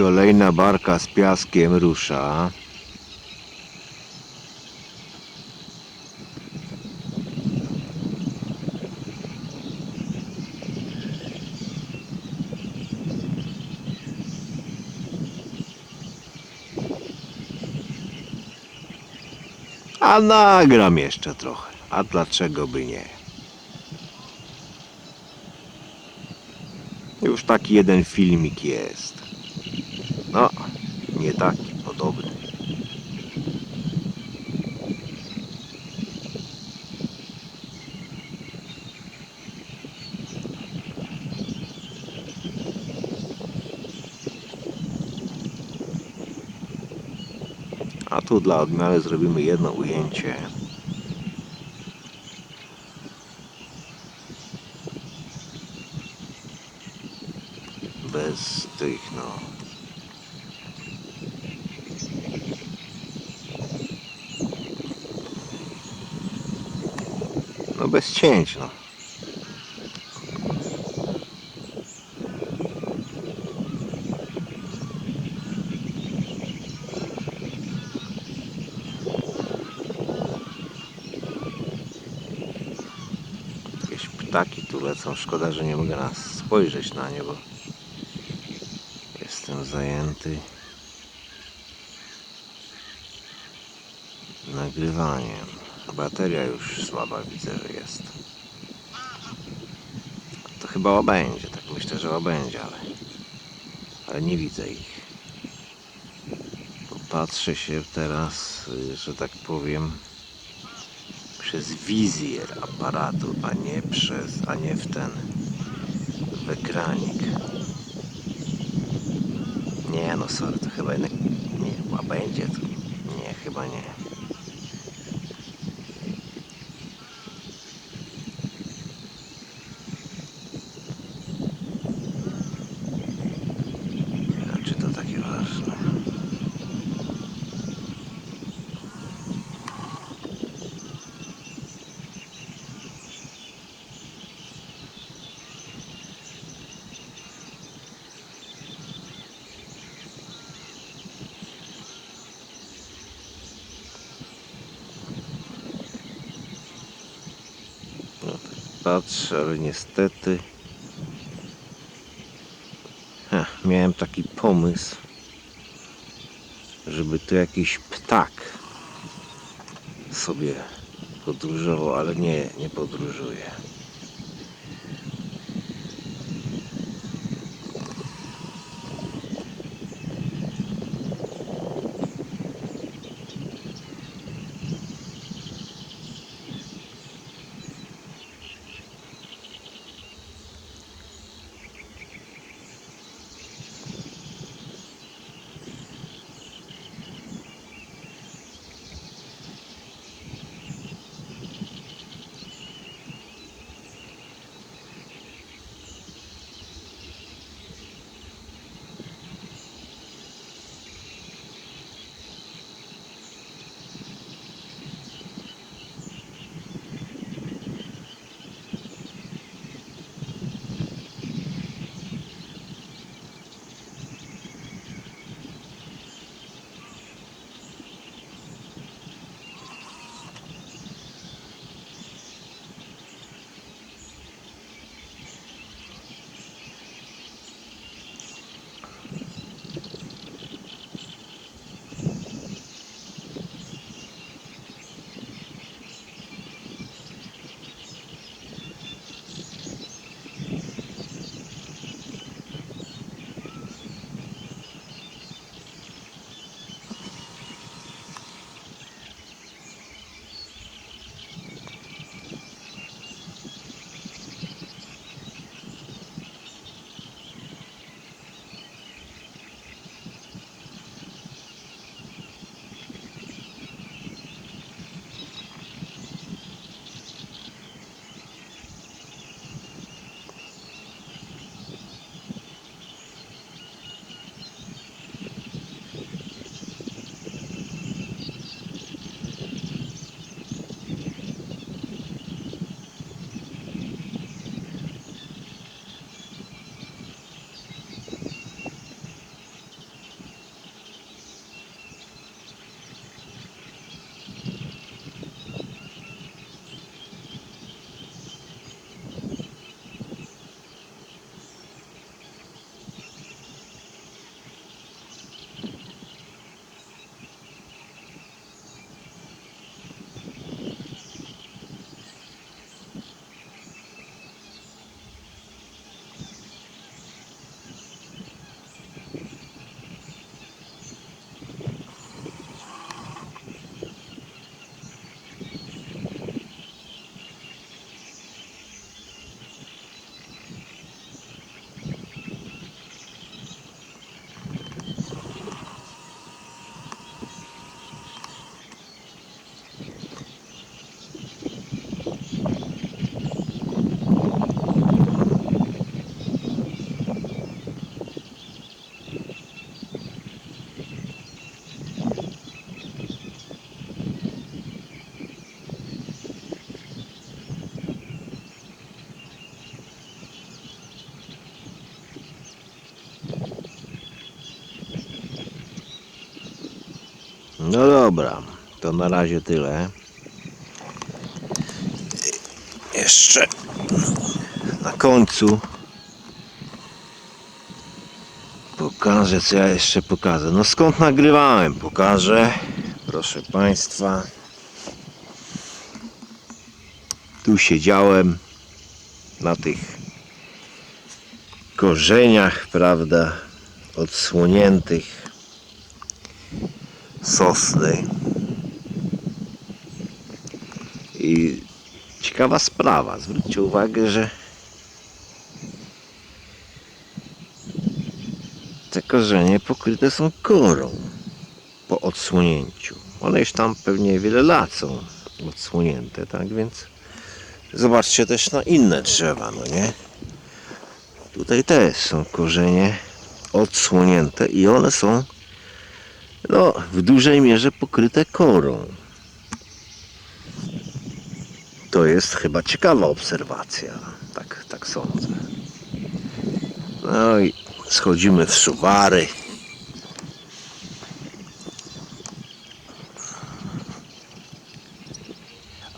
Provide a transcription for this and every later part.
Kolejna barka z piaskiem rusza. A nagram jeszcze trochę. A dlaczego by nie? Już taki jeden filmik jest. Nie taki, podobny. A tu dla odmiany zrobimy jedno ujęcie. Bez tych, no. No bez cięć, no. Jakieś ptaki tu lecą. Szkoda, że nie mogę nas spojrzeć na nie, bo jestem zajęty nagrywaniem. Bateria już słaba widzę, że jest. To chyba obędzie, tak myślę, że obędzie, ale, ale nie widzę ich. Popatrzę się teraz, że tak powiem, przez wizjer aparatu, a nie przez, a nie w ten w ekranik. Nie no, sorry, to chyba jednak nie, chyba będzie to. Nie, chyba nie. A czy to takie ważne? No, tak ale niestety miałem taki pomysł, żeby tu jakiś ptak sobie podróżował, ale nie, nie podróżuje. No dobra, to na razie tyle. Jeszcze na końcu pokażę, co ja jeszcze pokażę. No skąd nagrywałem? Pokażę. Proszę Państwa. Tu siedziałem na tych korzeniach, prawda, odsłoniętych sosny. I ciekawa sprawa, zwróćcie uwagę, że te korzenie pokryte są korą po odsłonięciu. One już tam pewnie wiele lat są odsłonięte, tak więc zobaczcie też na inne drzewa, no nie? Tutaj też są korzenie odsłonięte i one są no, w dużej mierze pokryte korą. To jest chyba ciekawa obserwacja, tak, tak sądzę. No i schodzimy w suwary.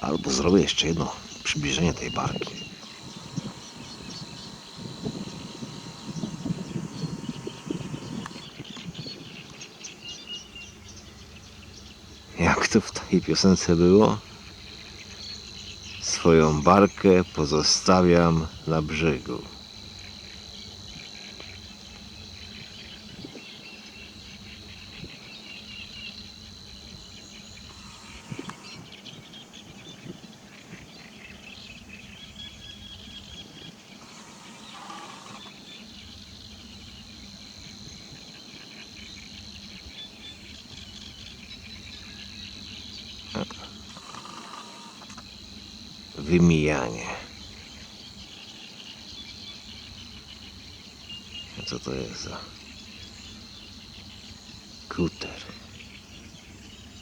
Albo zrobię jeszcze jedno przybliżenie tej barki. To w tej piosence było? Swoją barkę pozostawiam na brzegu. Wymijanie. Co to jest za kuter?